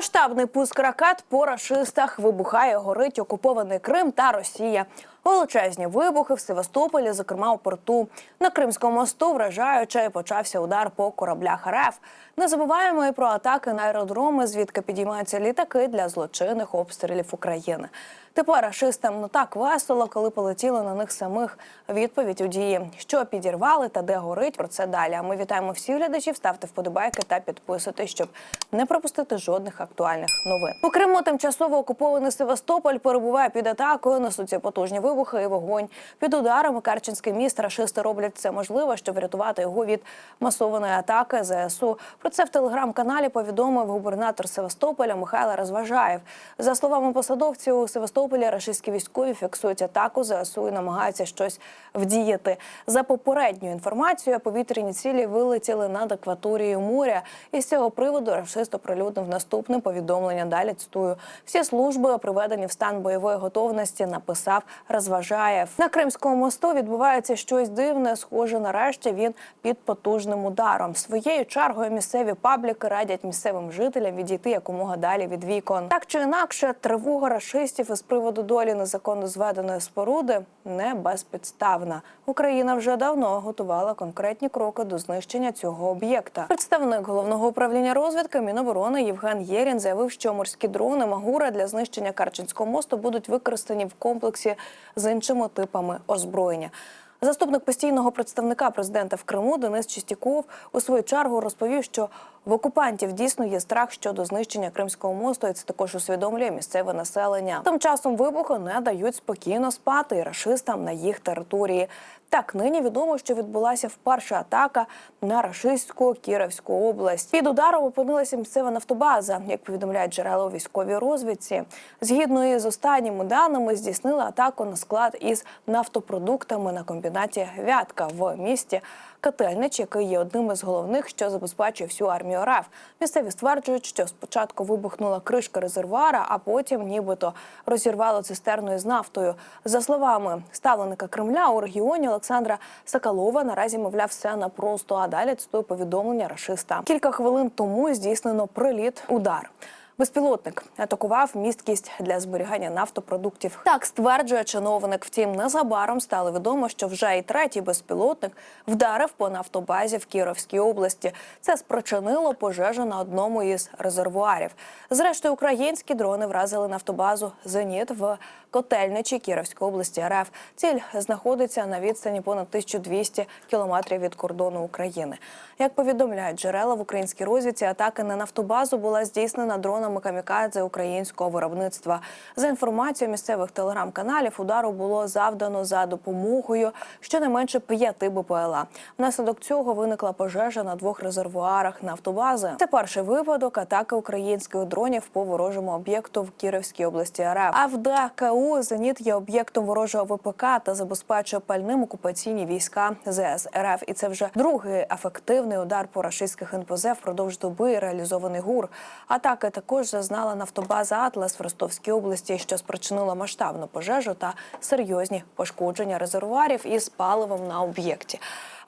Масштабний пуск ракет по рашистах вибухає, горить окупований Крим та Росія. Величезні вибухи в Севастополі, зокрема у порту. На Кримському мосту вражаюче почався удар по кораблях РФ. Не забуваємо і про атаки на аеродроми, звідки підіймаються літаки для злочинних обстрілів України. Тепер рашистам ну так весело, коли полетіли на них самих. Відповідь у дії, що підірвали та де горить. Про це далі. А ми вітаємо всіх глядачів. Ставте вподобайки та підписуйтесь, щоб не пропустити жодних актуальних новин. У Криму тимчасово окупований Севастополь перебуває під атакою. Несуться потужні вибухи і вогонь. Під ударами Керченський міст рашисти роблять все можливе, щоб врятувати його від масованої атаки ЗСУ. Про це в телеграм-каналі повідомив губернатор Севастополя Михайло Розважаєв. За словами посадовців, у Севастополі рашистські військові фіксують атаку ЗСУ і намагаються щось вдіяти. За попередньою інформацією, повітряні цілі вилетіли над акваторією моря. І з цього приводу рашист оприлюднив наступне повідомлення. Далі цитую всі служби приведені в стан бойової готовності. Написав Розважаєв. На Кримському мосту відбувається щось дивне. Схоже, нарешті він під потужним ударом. Своєю чергою місцеві пабліки радять місцевим жителям відійти якомога далі від вікон. Так чи інакше, тривога рашистів із приводу долі незаконно зведеної споруди не безпідставна. Україна вже давно готувала конкретні кроки до знищення цього об'єкта. Представник головного управління розвідки Міноборони Євген Єрін заявив, що морські дрони Магура для знищення Карченського мосту будуть використані в комплексі з іншими типами озброєння. Заступник постійного представника президента в Криму Денис Чистяков у свою чергу розповів, що в окупантів дійсно є страх щодо знищення Кримського мосту, і це також усвідомлює місцеве населення. Тим часом вибухи не дають спокійно спати і рашистам на їх території. Так, нині відомо, що відбулася вперше атака на рашистську Кіровську область. Під ударом опинилася місцева нафтобаза, як повідомляють джерела у військовій розвідці. Згідно із останніми даними, здійснили атаку на склад із нафтопродуктами на комбінаті Вятка в місті Котельнич, який є одним із головних, що забезпечує всю армію РФ. Місцеві стверджують, що спочатку вибухнула кришка резервуара, а потім нібито розірвало цистерну із нафтою. За словами ставленика Кремля у регіоні Олександра Соколова, наразі мовляв все напросто. А далі цитую повідомлення рашиста. Кілька хвилин тому здійснено приліт удар. Безпілотник атакував місткість для зберігання нафтопродуктів. Так стверджує чиновник. Втім, незабаром стало відомо, що вже і третій безпілотник вдарив по нафтобазі в Кіровській області. Це спричинило пожежу на одному із резервуарів. Зрештою, українські дрони вразили нафтобазу Зеніт в Котельничі Кіровської області РФ. Ціль знаходиться на відстані понад 1200 кілометрів від кордону України. Як повідомляють джерела в українській розвідці, атака на нафтобазу була здійснена дронами камікадзе українського виробництва. За інформацією місцевих телеграм-каналів, удару було завдано за допомогою щонайменше п'яти БПЛА. Внаслідок цього виникла пожежа на двох резервуарах нафтобази. Це перший випадок атаки українських дронів по ворожому об'єкту в Кіровській області РФ. А в ДКУ Зеніт є об'єктом ворожого ВПК та забезпечує пальним окупаційні війська ЗС РФ. І це вже другий ефективний удар по рашистських НПЗ впродовж доби реалізований ГУР. Атаки також зазнала нафтобаза Атлас в Ростовській області, що спричинила масштабну пожежу та серйозні пошкодження резервуарів із паливом на об'єкті.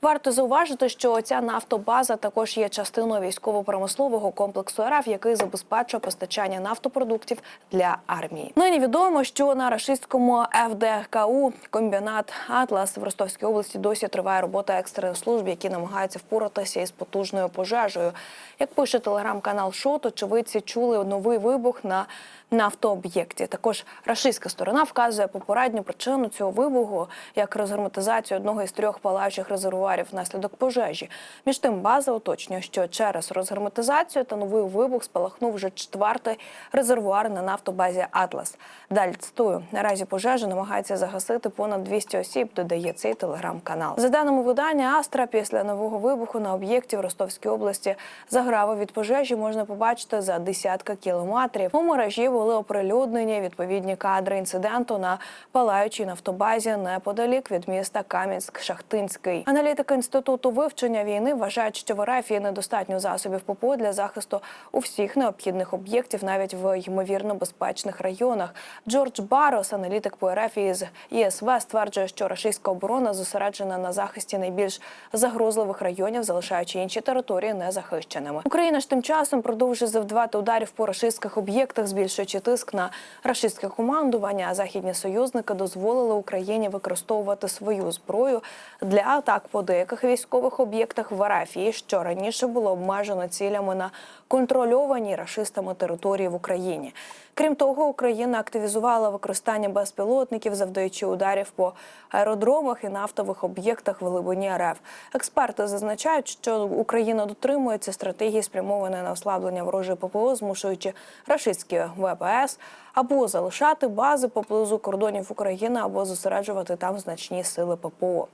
Варто зауважити, що ця нафтобаза також є частиною військово-промислового комплексу РФ, який забезпечує постачання нафтопродуктів для армії. Нині відомо, що на рашистському ФДКУ комбінат Атлас в Ростовській області досі триває робота екстрених служб, які намагаються впоратися із потужною пожежею. Як пише телеграм-канал Шот, очевидці чули новий вибух на нафтооб'єкті. Також рашистська сторона вказує попередню причину цього вибуху як розгерметизацію одного із трьох палаючих резервуарів внаслідок пожежі. Між тим, база уточнює, що через розгерметизацію та новий вибух спалахнув вже четвертий резервуар на нафтобазі Атлас. Далі цитую, наразі пожежу намагається загасити понад 200 осіб. Додає цей телеграм-канал. За даними видання Астра, після нового вибуху на об'єкті в Ростовській області заграви від пожежі можна побачити за десятка кілометрів. У мережі були оприлюднені відповідні кадри інциденту на палаючій нафтобазі неподалік від міста Кам'янськ-Шахтинський. Аналітики інституту вивчення війни вважають, що в РФ є недостатньо засобів ППО для захисту у всіх необхідних об'єктів, навіть в ймовірно безпечних районах. Джордж Барос, аналітик по РФ із ІСВ, стверджує, що рашистська оборона зосереджена на захисті найбільш загрозливих районів, залишаючи інші території незахищеними. Україна ж тим часом продовжує завдавати ударів по рашистських об'єктах, збільшуючи тиск на рашистське командування. Західні союзники дозволили Україні використовувати свою зброю для атак по деяких військових об'єктах в Арафії, що раніше було обмежено цілями на контрольованій рашистами території в Україні. Крім того, Україна активізувала використання безпілотників, завдаючи ударів по аеродромах і нафтових об'єктах в глибині РФ. Експерти зазначають, що Україна дотримується стратегії, спрямованої на ослаблення ворожої ППО, змушуючи рашистські ВПС або залишати бази поблизу кордонів України, або зосереджувати там значні сили ППО.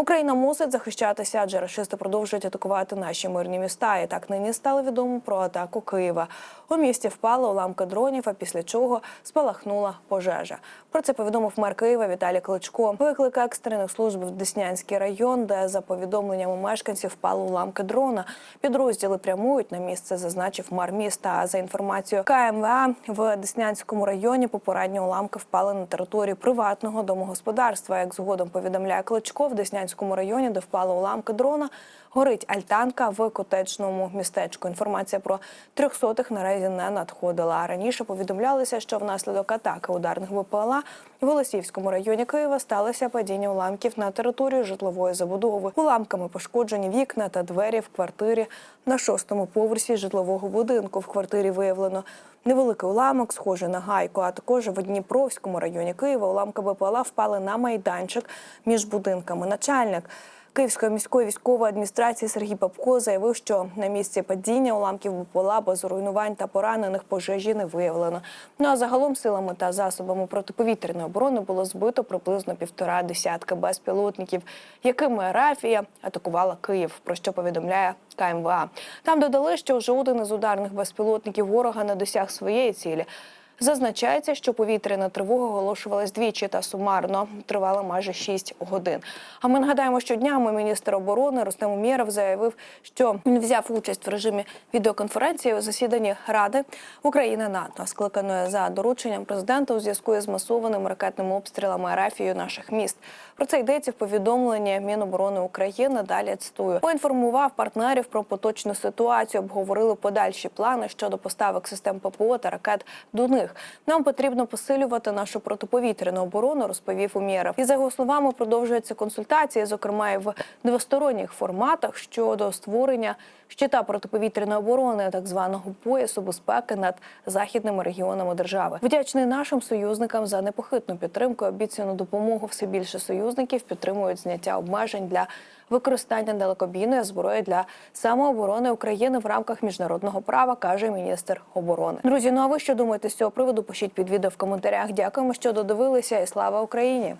Україна мусить захищатися, адже рашисти продовжують атакувати наші мирні міста. І так нині стало відомо про атаку Києва. У місті впали уламки дронів, а після чого спалахнула пожежа. Про це повідомив мер Києва Віталій Кличко. Виклик екстрених служб в Деснянський район, де за повідомленнями мешканців впали уламки дрона. Підрозділи прямують на місце, зазначив мер міста. А за інформацією КМВА в Деснянському районі попередні уламки впали на територію приватного домогосподарства. Як згодом повідомляє Кличко, в Деснянському районі, де впали уламки дрона, горить альтанка в котечному містечку. Інформація про трьохсотих наразі не надходила. Раніше повідомлялося, що внаслідок атаки ударних В Голосіївському районі Києва сталося падіння уламків на територію житлової забудови. Уламками пошкоджені вікна та двері в квартирі на шостому поверсі житлового будинку. В квартирі виявлено невеликий уламок, схожий на гайку. А також в Дніпровському районі Києва уламки БПЛА впали на майданчик між будинками. Начальник Київської міської військової адміністрації Сергій Бабко заявив, що на місці падіння уламків БПЛА без руйнувань та поранених пожежі не виявлено. Ну а загалом силами та засобами протиповітряної оборони було збито приблизно півтора десятки безпілотників, якими Арафія атакувала Київ. Про що повідомляє КМВА. Там додали, що жоден із ударних безпілотників ворога не досяг своєї цілі. Зазначається, що повітряна тривога оголошувалась двічі та сумарно тривала майже 6 годин. А ми нагадаємо, що днями міністр оборони Рустем Умєров заявив, що він взяв участь в режимі відеоконференції у засіданні Ради України НАТО, скликаної за дорученням президента у зв'язку із масованими ракетними обстрілами Арафією наших міст. Про це йдеться в повідомленні Міноборони України. Далі цитую поінформував партнерів про поточну ситуацію. Обговорили подальші плани щодо поставок систем ППО та ракет до них. Нам потрібно посилювати нашу протиповітряну оборону, розповів Умєров. І за його словами продовжуються консультації, зокрема і в двосторонніх форматах щодо створення щита протиповітряної оборони, так званого поясу безпеки над західними регіонами держави. Вдячний нашим союзникам за непохитну підтримку. Обіцяну допомогу все більше союзників підтримують зняття обмежень для використання далекобійної зброї для самооборони України в рамках міжнародного права, каже міністр оборони. Друзі, ну а ви що думаєте з цього приводу? Пишіть під відео в коментарях. Дякуємо, що додивилися, і слава Україні!